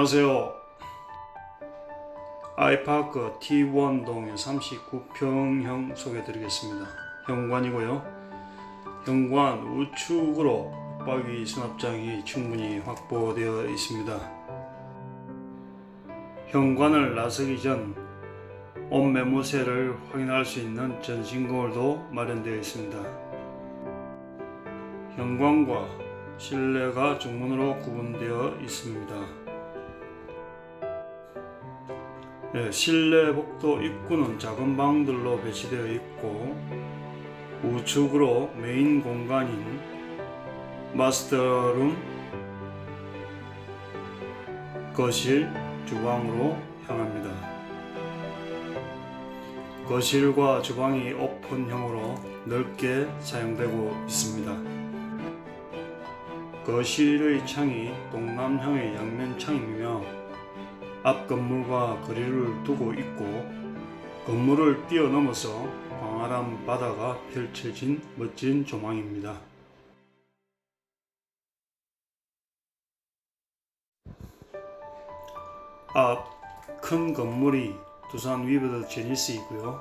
안녕하세요. 아이파크 T1 동의 39평형 소개해드리겠습니다. 현관이고요. 현관 우측으로 붙박이 수납장이 충분히 확보되어 있습니다. 현관을 나서기 전 옷매무새를 확인할 수 있는 전신거울도 마련되어 있습니다. 현관과 실내가 중문으로 구분되어 있습니다. 네, 실내 복도 입구는 작은 방들로 배치되어 있고 우측으로 메인 공간인 마스터룸, 거실, 주방으로 향합니다. 거실과 주방이 오픈형으로 넓게 사용되고 있습니다. 거실의 창이 동남향의 양면 창이며 앞 건물과 거리를 두고 있고 건물을 뛰어넘어서 광활한 바다가 펼쳐진 멋진 조망입니다. 앞 큰 건물이 두산 위버드 제니스이고요.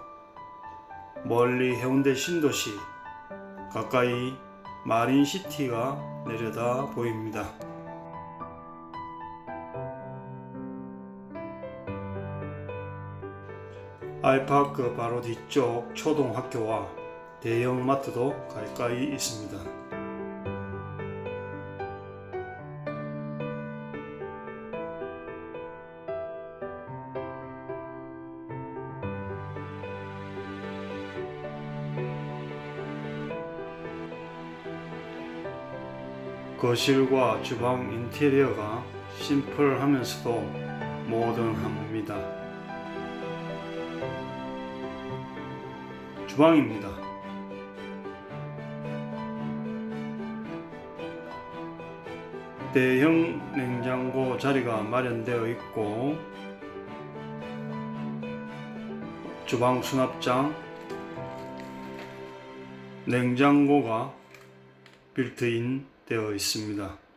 멀리 해운대 신도시 가까이 마린시티가 내려다 보입니다. 아이파크 바로 뒤쪽 초등학교와 대형 마트도 가까이 있습니다. 거실과 주방 인테리어가 심플하면서도 모던합니다. 주방입니다. 대형 냉장고 자리가 마련되어 있고 주방 수납장 냉장고가 빌트인 되어 있습니다.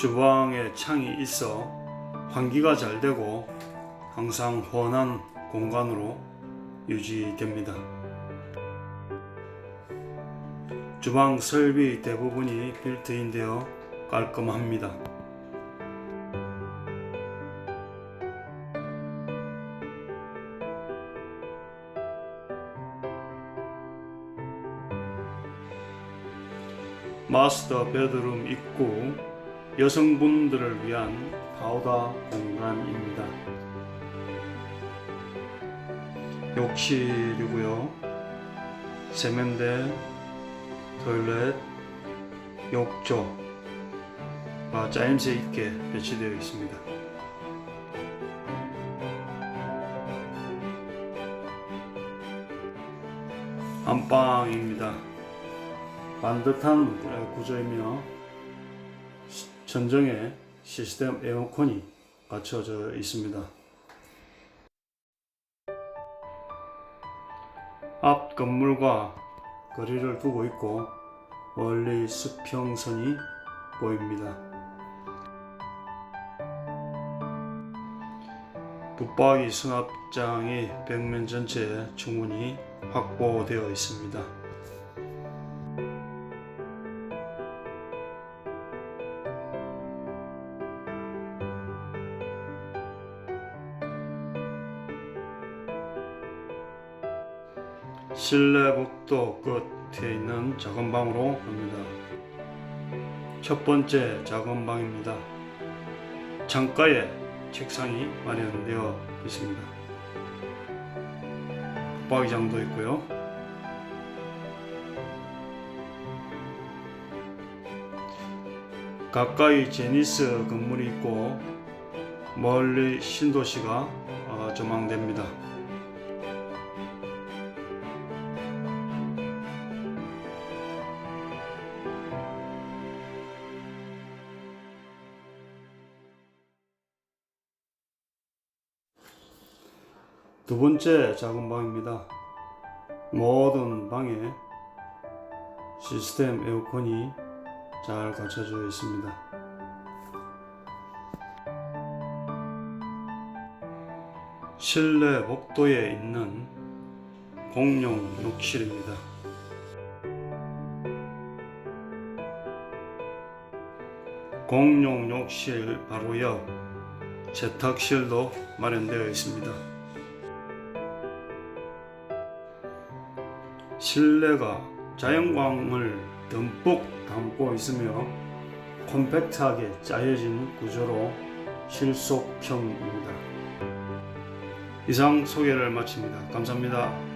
주방에 창이 있어 환기가 잘 되고 항상 환한 공간으로 유지됩니다. 주방 설비 대부분이 빌트인되어 깔끔합니다. 마스터 베드룸 입구 여성분들을 위한 파우더 공간입니다. 욕실이고요. 세면대, 토일렛, 욕조가 짜임새 있게 배치되어 있습니다. 안방입니다. 반듯한 구조이며 전정에 시스템 에어컨이 갖춰져 있습니다. 앞 건물과 거리를 두고 있고 멀리 수평선이 보입니다. 붙박이 수납장이 벽면 전체에 충분히 확보되어 있습니다. 실내 복도 끝에 있는 작은 방으로 갑니다. 첫 번째 작은 방입니다. 창가에 책상이 마련되어 있습니다. 붙박이장도 있고요. 가까이 제니스 건물이 있고 멀리 신도시가 어, 조망됩니다. 두 번째 작은 방입니다. 모든 방에 시스템 에어컨이 잘 갖춰져 있습니다. 실내 복도에 있는 공용 욕실입니다. 공용 욕실 바로 옆 세탁실도 마련되어 있습니다. 실내가 자연광을 듬뿍 담고 있으며 콤팩트하게 짜여진 구조로 실속형입니다. 이상 소개를 마칩니다. 감사합니다.